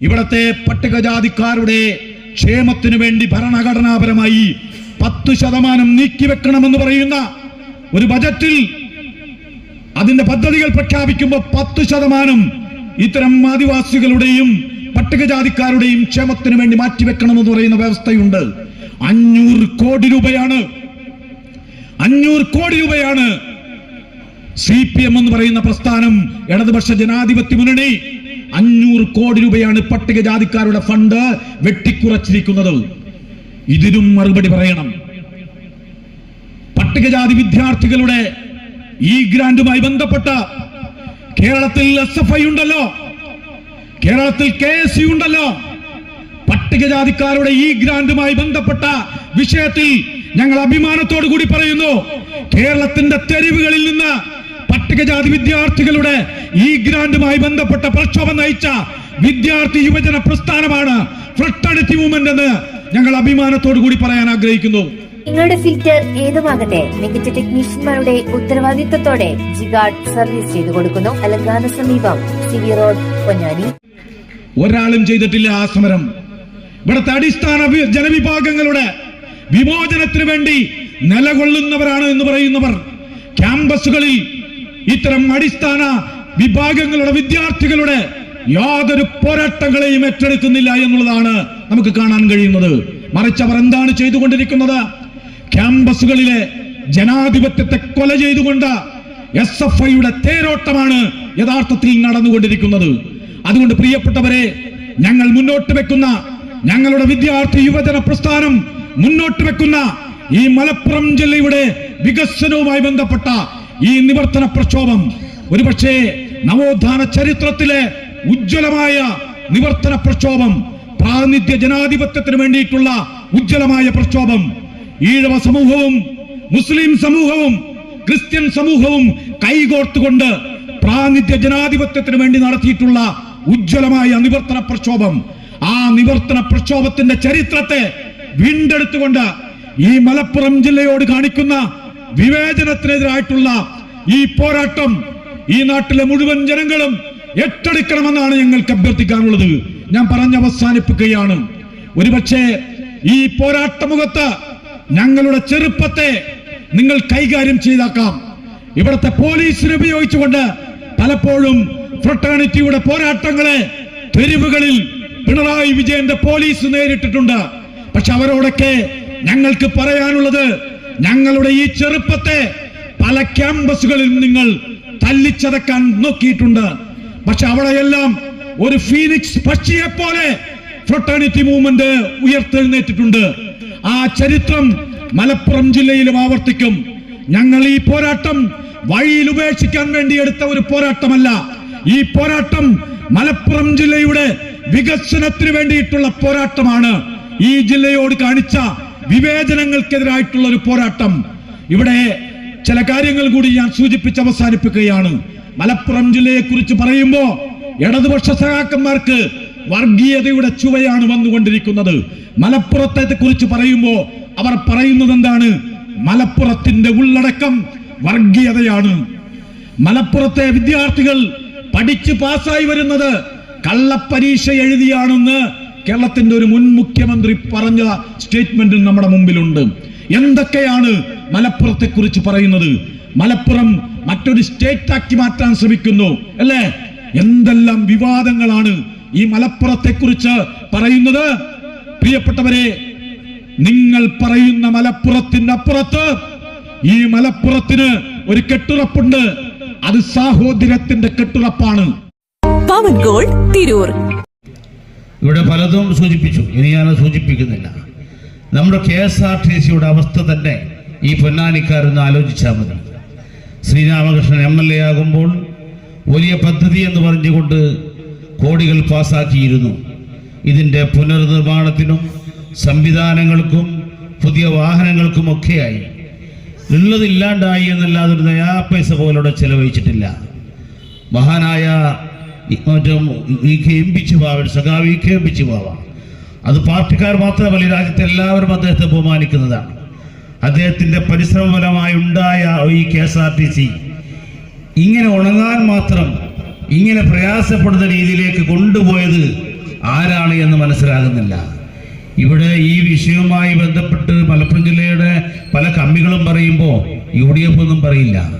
ഇവിടത്തെ പട്ടികജാതിക്കാരുടെ ക്ഷേമത്തിനു വേണ്ടി ഭരണഘടനാപരമായി പത്ത് ശതമാനം നീക്കിവെക്കണമെന്ന് പറയുന്ന ഒരു ബജറ്റിൽ അതിന്റെ പദ്ധതികൾ പ്രഖ്യാപിക്കുമ്പോൾ പത്ത് ശതമാനം ഇത്തരം ആദിവാസികളുടെയും പട്ടികജാതിക്കാരുടെയും ക്ഷേമത്തിന് വേണ്ടി മാറ്റിവെക്കണമെന്ന് പറയുന്ന വ്യവസ്ഥയുണ്ട്. അഞ്ഞൂറ് കോടി രൂപയാണ്. അഞ്ഞൂറ് കോടി രൂപയാണ് സി പി എം എന്ന് പറയുന്ന പ്രസ്ഥാനം ഇടതുപക്ഷ ജനാധിപത്യ മുന്നണി അഞ്ഞൂറ് കോടി രൂപയാണ് പട്ടികജാതിക്കാരുടെ ഫണ്ട് വെട്ടിക്കുറച്ചിരിക്കുന്നത്. ഇതിനും മറുപടി പറയണം. പട്ടികജാതി വിദ്യാർത്ഥികളുടെ ഈ ഗ്രാന്റുമായി ബന്ധപ്പെട്ട കേരളത്തിൽ എസ് എഫ് ഐ ഉണ്ടല്ലോ. കേരളത്തിൽ കെ എസ് യു ഉണ്ടല്ലോ. പട്ടികജാതിക്കാരുടെ ഈ ഗ്രാന്റുമായി ബന്ധപ്പെട്ട വിഷയത്തിൽ ഞങ്ങൾ അഭിമാനത്തോടു കൂടി പറയുന്നു. കേരളത്തിന്റെ തെരുവുകളിൽ നിന്ന് പട്ടികജാതി വിദ്യാർത്ഥികളുടെ ഈ ഗ്രാന്റുമായി ബന്ധപ്പെട്ട പ്രക്ഷോഭം നയിച്ച വിദ്യാർത്ഥി യുവജന പ്രസ്ഥാനമാണ് ഫ്രട്ടണിറ്റി മൂവ്മെന്റ് എന്ന് ഞങ്ങൾ അഭിമാനത്തോടു കൂടി പറയാൻ ആഗ്രഹിക്കുന്നു. നിങ്ങളുടെ ഫിൽറ്റർ ഏതുമാകട്ടെ മികച്ച ടെക്നീഷ്യന്മാരുടെ ഉത്തരവാദിത്തത്തോടെ ജിഗാർഡ് സർവീസ് ചെയ്തു കൊടുക്കുന്നു. അലങ്കാന സമീപം സിവി റോഡ് പൊന്നാനി. ഒരാളും ചെയ്തിട്ടില്ല ആ സമരം. ഇവിടുത്തെ അടിസ്ഥാന ജനവിഭാഗങ്ങളുടെ വിമോചനത്തിന് വേണ്ടി നിലകൊള്ളുന്നവരാണ് എന്ന് പറയുന്നവർ. ക്യാമ്പസുകളിൽ ഇത്തരം അടിസ്ഥാന വിഭാഗങ്ങളുടെ വിദ്യാർത്ഥികളുടെ യാതൊരു പോരാട്ടങ്ങളെയും ഏറ്റെടുക്കുന്നില്ല എന്നുള്ളതാണ് നമുക്ക് കാണാൻ കഴിയുന്നത്. മറിച്ച് അവർ എന്താണ് ചെയ്തുകൊണ്ടിരിക്കുന്നത്? ക്യാമ്പസുകളിലെ ജനാധിപത്യത്തെ കൊല ചെയ്തുകൊണ്ട് എസ് എഫ് ഐയുടെ തേരോട്ടമാണ് യഥാർത്ഥത്തിൽ നടന്നുകൊണ്ടിരിക്കുന്നത്. അതുകൊണ്ട് പ്രിയപ്പെട്ടവരെ ഞങ്ങൾ മുന്നോട്ട് വെക്കുന്ന ഞങ്ങളുടെ വിദ്യാർത്ഥി യുവജന പ്രസ്ഥാനം മുന്നോട്ട് വെക്കുന്ന ഈ മലപ്പുറം ജില്ലയുടെ വികസനവുമായി ബന്ധപ്പെട്ട ഈ നിവർത്തന പ്രക്ഷോഭം ഒരുപക്ഷെ നവോത്ഥാന ചരിത്രത്തിലെ ഉജ്ജ്വലമായ നിവർത്തന പ്രക്ഷോഭം പ്രാതിനിധ്യ ജനാധിപത്യത്തിന് വേണ്ടിയിട്ടുള്ള ഉജ്ജ്വലമായ പ്രക്ഷോഭം ഈഴവ സമൂഹവും മുസ്ലിം സമൂഹവും ക്രിസ്ത്യൻ സമൂഹവും കൈകോർത്തുകൊണ്ട് പ്രാതിനിധ്യ ജനാധിപത്യത്തിന് വേണ്ടി നടത്തിയിട്ടുള്ള ഉജ്ജ്വലമായ നിവർത്തന പ്രക്ഷോഭം. ആ നിവർത്തന പ്രക്ഷോഭത്തിന്റെ ചരിത്രത്തെ വീണ്ടെടുത്തുകൊണ്ട് ഈ മലപ്പുറം ജില്ലയോട് കാണിക്കുന്ന വിവേചനത്തിനെതിരായിട്ടുള്ള ഈ പോരാട്ടം ഈ നാട്ടിലെ മുഴുവൻ ജനങ്ങളും ഏറ്റെടുക്കണമെന്നാണ് ഞങ്ങൾക്ക് അഭ്യർത്ഥിക്കാനുള്ളത്. ഞാൻ പറഞ്ഞ് അവസാനിപ്പിക്കുകയാണ്. ഒരുപക്ഷെ ഈ പോരാട്ടമുഖത്ത് ഞങ്ങളുടെ ചെറുപ്പത്തെ നിങ്ങൾ കൈകാര്യം ചെയ്താക്കാം. ഇവിടുത്തെ പോലീസിനെ ഉപയോഗിച്ചുകൊണ്ട് പലപ്പോഴും ഫ്രട്ടേണിറ്റിയുടെ പോരാട്ടങ്ങളെ തെരുവുകളിൽ പിണറായി വിജയന്റെ പോലീസ് നേരിട്ടിട്ടുണ്ട്. പക്ഷെ അവരോടൊക്കെ ഞങ്ങൾക്ക് പറയാനുള്ളത് ഞങ്ങളുടെ ഈ ചെറുപ്പത്തെ പല ക്യാമ്പസുകളിൽ നിങ്ങൾ തല്ലിച്ചതക്കാൻ നോക്കിയിട്ടുണ്ട്. പക്ഷെ അവിടെയെല്ലാം ഒരു ഫീനിക്സ് പക്ഷിയെ പോലെ ഫ്രട്ടേണിറ്റി മൂവ്മെന്റ് ഉയർത്തെഴുന്നേറ്റിട്ടുണ്ട്. ആ ചരിത്രം മലപ്പുറം ജില്ലയിലും ആവർത്തിക്കും. ഞങ്ങൾ ഈ പോരാട്ടം വഴിയിൽ ഉപേക്ഷിക്കാൻ വേണ്ടി എടുത്ത ഒരു പോരാട്ടമല്ല. ഈ പോരാട്ടം മലപ്പുറം ജില്ലയുടെ വികസനത്തിന് വേണ്ടിയിട്ടുള്ള പോരാട്ടമാണ് ഈ ജില്ലയോട് കാണിച്ച വിവേചനങ്ങൾക്കെതിരായിട്ടുള്ള ഒരു പോരാട്ടം. ഇവിടെ ചില കാര്യങ്ങൾ കൂടി ഞാൻ സൂചിപ്പിച്ച് അവസാനിപ്പിക്കുകയാണ്. മലപ്പുറം ജില്ലയെ കുറിച്ച് പറയുമ്പോ ഇടതുപക്ഷ സഹാക്കന്മാർക്ക് വർഗീയതയുടെ ചുവയാണ് വന്നുകൊണ്ടിരിക്കുന്നത്. മലപ്പുറത്തെ കുറിച്ച് പറയുമ്പോ അവർ പറയുന്നത് എന്താണ് മലപ്പുറത്തിന്റെ ഉള്ളടക്കം വർഗീയതയാണ്. മലപ്പുറത്തെ വിദ്യാർത്ഥികൾ പഠിച്ച് പാസ്സായി വരുന്നത് കള്ളപ്പരീക്ഷ എഴുതിയാണെന്ന് കേരളത്തിന്റെ ഒരു മുൻ മുഖ്യമന്ത്രി പറഞ്ഞ സ്റ്റേറ്റ്മെന്റ് നമ്മുടെ മുമ്പിലുണ്ട്. എന്തൊക്കെയാണ് മലപ്പുറത്തെ കുറിച്ച് പറയുന്നത്? മലപ്പുറം മറ്റൊരു സ്റ്റേറ്റ് ആക്കി മാറ്റാൻ ശ്രമിക്കുന്നു അല്ലേ? എന്തെല്ലാം വിവാദങ്ങളാണ് ഈ മലപ്പുറത്തെ കുറിച്ച് പറയുന്നത്? പ്രിയപ്പെട്ടവരെ നിങ്ങൾ പറയുന്ന മലപ്പുറത്തിന്റെ അപ്പുറത്ത് ഈ മലപ്പുറത്തിന് ഒരു കെട്ടുറപ്പുണ്ട്. അത് സാഹോദര്യത്തിന്റെ കെട്ടുറപ്പാണ്. പവൻ ഗോൾഡ് തിരൂർ. ഇവിടെ പലതും സൂചിപ്പിച്ചു. ഇനി ഞാൻ സൂചിപ്പിക്കുന്നില്ല. നമ്മുടെ കെ എസ് ആർ ടി സിയുടെ അവസ്ഥ തന്നെ ഈ പൊന്നാനിക്കാരൊന്ന് ആലോചിച്ചാൽ മതി. ശ്രീരാമകൃഷ്ണൻ എം എൽ എ ആകുമ്പോൾ വലിയ പദ്ധതി എന്ന് പറഞ്ഞുകൊണ്ട് കോടികൾ പാസാക്കിയിരുന്നു. ഇതിന്റെ പുനർനിർമ്മാണത്തിനും സംവിധാനങ്ങൾക്കും പുതിയ വാഹനങ്ങൾക്കും വാഹനങ്ങൾക്കുമൊക്കെയായി. ഉള്ളതില്ലാണ്ടായി എന്നല്ലാതെ ഒരു നയാ പൈസ പോലൂടെ ചെലവഴിച്ചിട്ടില്ല. മഹാനായ മറ്റേ സഖാവ് എം പിച്ചുബാവ അത് പാർട്ടിക്കാർ മാത്രമല്ല ഈ രാജ്യത്തെ എല്ലാവരും അദ്ദേഹത്തെ ബഹുമാനിക്കുന്നതാണ്. അദ്ദേഹത്തിന്റെ പരിശ്രമഫലമായി ഉണ്ടായ ഈ K S R T C ഇങ്ങനെ ഉണങ്ങാൻ മാത്രം ഇങ്ങനെ പ്രയാസപ്പെടുന്ന രീതിയിലേക്ക് കൊണ്ടുപോയത് ആരാണ് എന്ന് മനസ്സിലാകുന്നില്ല. ഇവിടെ ഈ വിഷയവുമായി ബന്ധപ്പെട്ട് മലപ്പുറം ജില്ലയുടെ പല കമ്മികളും പറയുമ്പോൾ യു ഡി എഫ് ഒന്നും പറയില്ല.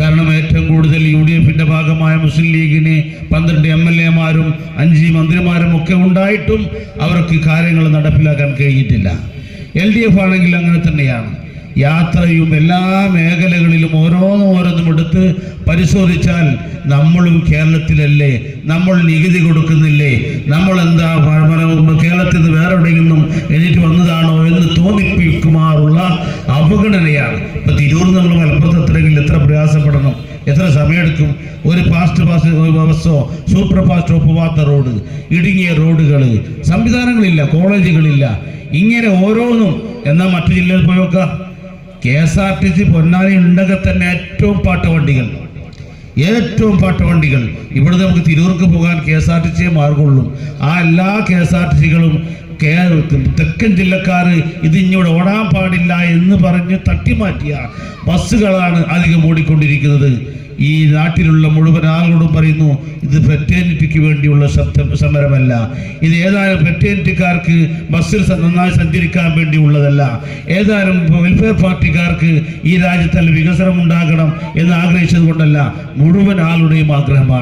കാരണം ഏറ്റവും കൂടുതൽ യു ഡി എഫിന്റെ ഭാഗമായ മുസ്ലിം ലീഗിന് പന്ത്രണ്ട് എം എൽ എമാരും അഞ്ച് മന്ത്രിമാരും ഒക്കെ ഉണ്ടായിട്ടും അവർക്ക് കാര്യങ്ങൾ നടപ്പിലാക്കാൻ കഴിഞ്ഞിട്ടില്ല. എൽ ഡി എഫ് ആണെങ്കിൽ അങ്ങനെ തന്നെയാണ്. യാത്രയും എല്ലാ മേഖലകളിലും ഓരോന്നും ഓരോന്നും എടുത്ത് പരിശോധിച്ചാൽ നമ്മളും കേരളത്തിലല്ലേ നമ്മൾ നികുതി കൊടുക്കുന്നില്ലേ നമ്മൾ എന്താ കേരളത്തിൽ നിന്ന് വേറെ എവിടെയെങ്കിലും എഴുതിട്ട് വന്നതാണോ എന്ന് തോന്നിപ്പിക്കുമാറുള്ള അവഗണനയാണ്. ഇപ്പൊ തിരൂർ നമ്മൾ മലപ്പുറത്ത് എത്രയെങ്കിലും എത്ര എത്ര സമയമെടുക്കും ഒരു പാസ്റ്റ് പാസ്റ്റ് ബസ്സോ സൂപ്പർ ഫാസ്റ്റോ പോവാത്ത റോഡ് ഇടുങ്ങിയ റോഡുകൾ സംവിധാനങ്ങളില്ല കോളേജുകളില്ല ഇങ്ങനെ ഓരോന്നും. എന്നാൽ മറ്റു ജില്ലയിൽ പോയി നോക്കാം. K S R T C Ponnani ഉണ്ടെങ്കിൽ തന്നെ ഏറ്റവും പാട്ടവണ്ടികൾ ഏറ്റവും പാട്ടവണ്ടികൾ ഇവിടെ നമുക്ക് തിരൂർക്ക് പോകാൻ കെ എസ് ആർ ടി സിയെ മാർഗമുള്ളൂ. ആ എല്ലാ കെ എസ് ആർ ടി സികളും തെക്കൻ ജില്ലക്കാർ ഇത് ഇങ്ങോട്ട് ഓടാൻ പാടില്ല എന്ന് പറഞ്ഞ് തട്ടിമാറ്റിയ ബസ്സുകളാണ് അധികം ഓടിക്കൊണ്ടിരിക്കുന്നത്. ഈ നാട്ടിലുള്ള മുഴുവൻ ആളുകളോടും പറയുന്നു ഇത് ഫെറ്റേണിറ്റിക്ക് വേണ്ടിയുള്ള ശബ്ദ സമരമല്ല. ഇത് ഏതായാലും ഫെറ്റേണിറ്റിക്കാർക്ക് ബസ്സിൽ നന്നായി സഞ്ചരിക്കാൻ വേണ്ടിയുള്ളതല്ല. ഏതായാലും വെൽഫെയർ പാർട്ടിക്കാർക്ക് ഈ രാജ്യത്തിൽ വികസനം ഉണ്ടാകണം എന്ന് ആഗ്രഹിച്ചത് കൊണ്ടല്ല മുഴുവൻ ആളുടെയും ആഗ്രഹമാണ്.